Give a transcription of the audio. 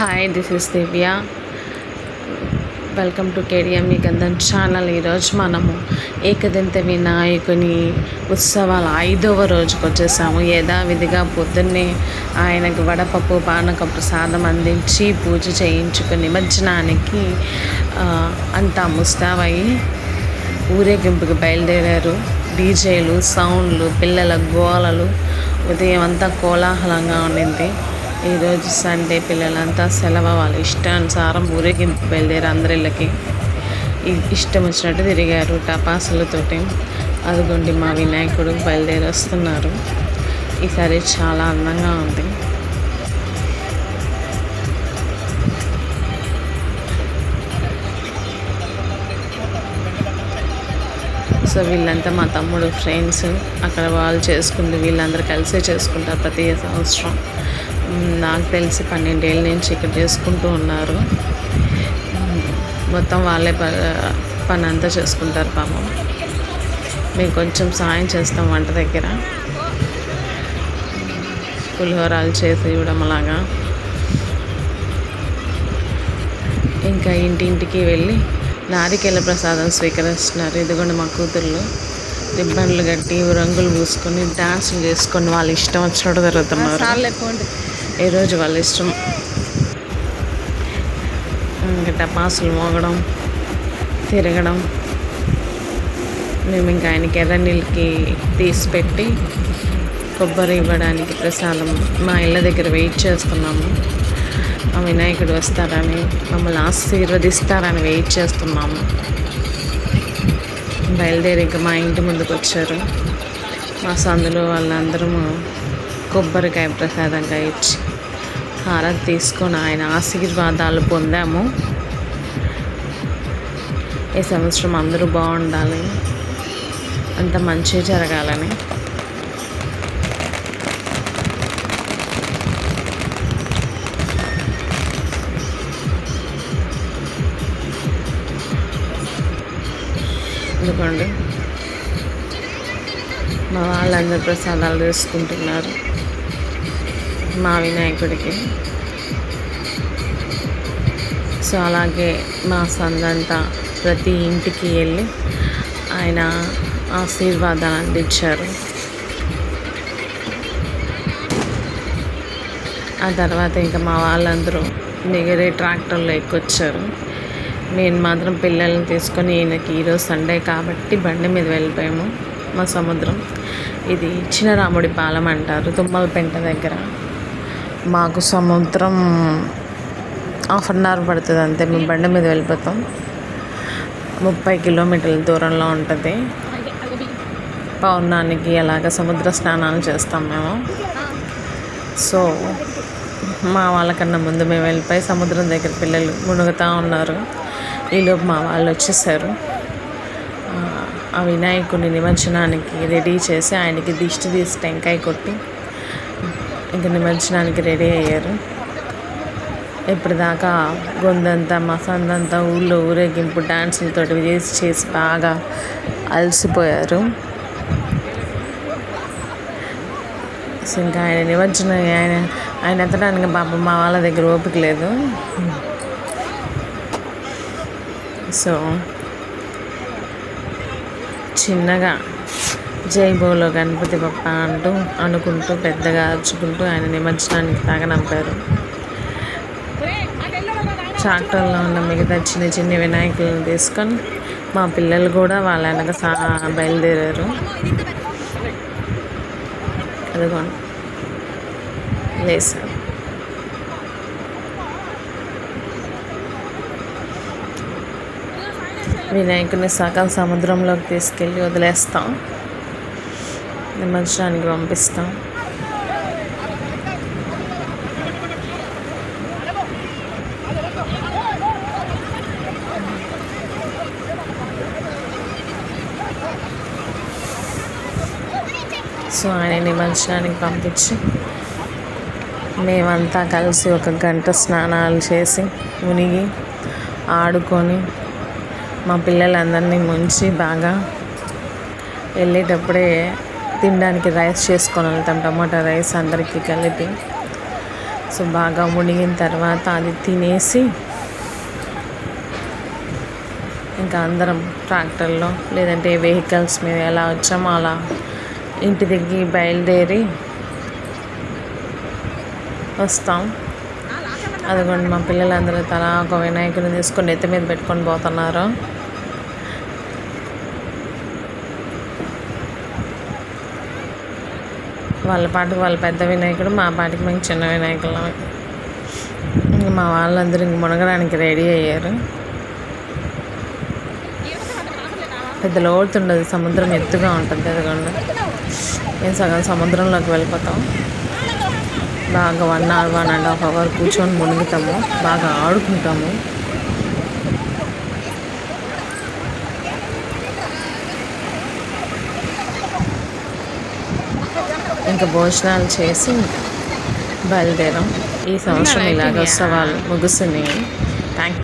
Hi this is Divya welcome to KDM Gandham channel ఈరోజు మనము ఏకదంత వినాయకుని ఉత్సవాల ఐదవ రోజుకి వచ్చేసాము. యథావిధిగా పొద్దున్నే ఆయనకు వడపప్పు పానక ప్రసాదం అందించి పూజ చేయించుకుని నిమజ్జనానికి అంతా ముస్తావయ్యి ఊరేగింపుకి బయలుదేరారు. డీజేలు సౌండ్లు పిల్లల గోలలు ఉదయం అంతా కోలాహలంగా ఉండింది. ఈరోజు సండే పిల్లలంతా సెలవు వాళ్ళ ఇష్టానుసారం ఊరేగింపు బయలుదేరి అందరిళ్ళకి ఇష్టం వచ్చినట్టు తిరిగారు టపాసులతోటి. అదిగోండి మా వినాయకుడు బయలుదేరి వస్తున్నారు. ఈసారి చాలా అందంగా ఉంది. సో వీళ్ళంతా మా తమ్ముడు ఫ్రెండ్స్. అక్కడ వాళ్ళు చేసుకుంది వీళ్ళందరూ కలిసే చేసుకుంటారు ప్రతి సంవత్సరం. నాకు తెలిసి పన్నెండేళ్ళ నుంచి ఇక్కడ చేసుకుంటూ ఉన్నారు. మొత్తం వాళ్ళే ప పని అంతా చేసుకుంటారు పాపం. మేము కొంచెం సాయం చేస్తాం వంట దగ్గర. పులిహోరాలు చేసి ఇవ్వడం అలాగా. ఇంకా ఇంటింటికి వెళ్ళి నారికేల ప్రసాదం స్వీకరిస్తున్నారు. ఇదిగోండి మా కూతుళ్ళు రిబ్బన్లు కట్టి రంగులు పూసుకొని డాన్సులు చేసుకొని వాళ్ళ ఇష్టం వచ్చినట్టు తిరుగుతున్నారు. ఈరోజు వాళ్ళ ఇష్టం. ఇంకా టపాసులు మోగడం తిరగడం. మేము ఇంకా ఆయనకి ఎర్ర నీళ్ళకి తీసి పెట్టి కొబ్బరి ఇవ్వడానికి ప్రసాదం మా ఇళ్ళ దగ్గర వెయిట్ చేస్తున్నాము. ఆ వినాయకుడు వస్తారని మమ్మల్ని ఆశీర్వదిస్తారని వెయిట్ చేస్తున్నాము. బయలుదేరి ఇంకా మా ఇంటి ముందుకు వచ్చారు. మా సందులో వాళ్ళందరము కొబ్బరికాయ ప్రసాదంగా ఇచ్చి హారతి తీసుకొని ఆయన ఆశీర్వాదాలు పొందాము. ఈ సంవత్సరం అందరూ బాగుండాలి. అంత మంచి జరగాలని. ఎందుకండి మా వాళ్ళందరూ ప్రసాదాలు తీసుకుంటున్నారు. మా వినాయకుడికి. సో అలాగే మా సందంతా ప్రతి ఇంటికి వెళ్ళి ఆయన ఆశీర్వాదాలు అందించారు ఆ తర్వాత ఇంకా మా వాళ్ళందరూ మిగరే ట్రాక్టర్లో ఎక్కొచ్చారు. నేను మాత్రం పిల్లల్ని తీసుకొని ఈయనకి ఈరోజు సండే కాబట్టి బండి మీద వెళ్ళిపోయాము మా సముద్రం. ఇది చిన్నరాముడి పాలెం అంటారు తుమ్మలపెంట దగ్గర. మాకు సముద్రం హాఫ్ అన్ అవర్ పడుతుంది అంతే. మేము బండి మీద వెళ్ళిపోతాం. ముప్పై కిలోమీటర్ల దూరంలో ఉంటుంది. పౌర్ణానికి అలాగ సముద్ర స్నానాలు చేస్తాం మేము. సో మా వాళ్ళకన్నా ముందు మేము వెళ్ళిపోయి సముద్రం దగ్గర పిల్లలు మునుగుతూ ఉన్నారు. ఈలోపు మా వాళ్ళు వచ్చేసారు. ఆ, వినాయకుడిని నిమజ్జనానికి రెడీ చేసి ఆయనకి దిష్టి తీసి టెంకాయ కొట్టి ఇంకా నిమజ్జనానికి రెడీ అయ్యారు. ఇప్పటిదాకా గొంతంతా మసందంతా ఊళ్ళో ఊరేగింపు డాన్సులతో చేసి చేసి బాగా అలసిపోయారు. సో ఇంకా ఆయన నిమజ్జనం ఆయన ఆయన ఎత్తడానికి పాపం మా వాళ్ళ దగ్గర ఓపిక లేదు. సో చిన్నగా జై బోలో గణపతి బప్ప అంటూ అనుకుంటూ పెద్దగా అరుచుకుంటూ ఆయన నిమజ్జనానికి తాగనంపారు. ట్రాక్టర్లో ఉన్న మిగతా చిన్న చిన్న వినాయకులను తీసుకొని మా పిల్లలు కూడా వాళ్ళ వెనక సా బయలుదేరారు. అదిగోండి. లేసారు. వినాయకుని సగం సముద్రంలోకి తీసుకెళ్ళి వదిలేస్తాం. నిమజ్జనానికి పంపిస్తాం. సో ఆయన నిమజ్జనానికి పంపించి మేమంతా కలిసి ఒక గంట స్నానాలు చేసి మునిగి ఆడుకొని మా పిల్లలందరినీ ముంచి బాగా వెళ్ళేటప్పుడే తినడానికి రైస్ చేసుకొని వెళ్తాం. టమాటా రైస్ అందరికీ కలిపి. సో బాగా మునిగిన తర్వాత అది తినేసి ఇంకా అందరం ట్రాక్టర్లో లేదంటే వెహికల్స్ మీద ఎలా వచ్చామో అలా ఇంటి దగ్గరికి బయలుదేరి వస్తాం. అదిగోండి మా పిల్లలందరూ తలా ఒక వినాయకుడిని తీసుకొని నెత్తి మీద పెట్టుకొని పోతున్నారు. వాళ్ళ పాటికి వాళ్ళ పెద్ద వినాయకుడు మా పాటికి మేము చిన్న వినాయకులం. మా వాళ్ళందరూ ఇంక మునగడానికి రెడీ అయ్యారు. పెద్ద లోతు ఉండదు సముద్రం ఎత్తుగా ఉంటుంది అదిగోండి. మేము సగం సముద్రంలోకి వెళ్ళిపోతాం. బాగా one hour one and half hour కూర్చొని మునుగుతాము బాగా ఆడుకుంటాము. ఇంకా భోజనాలు చేసి బయలుదేరాం. ఈ సంవత్సరం ఇలాగ ఉత్సవాలు ముగుస్తున్నాయి. థ్యాంక్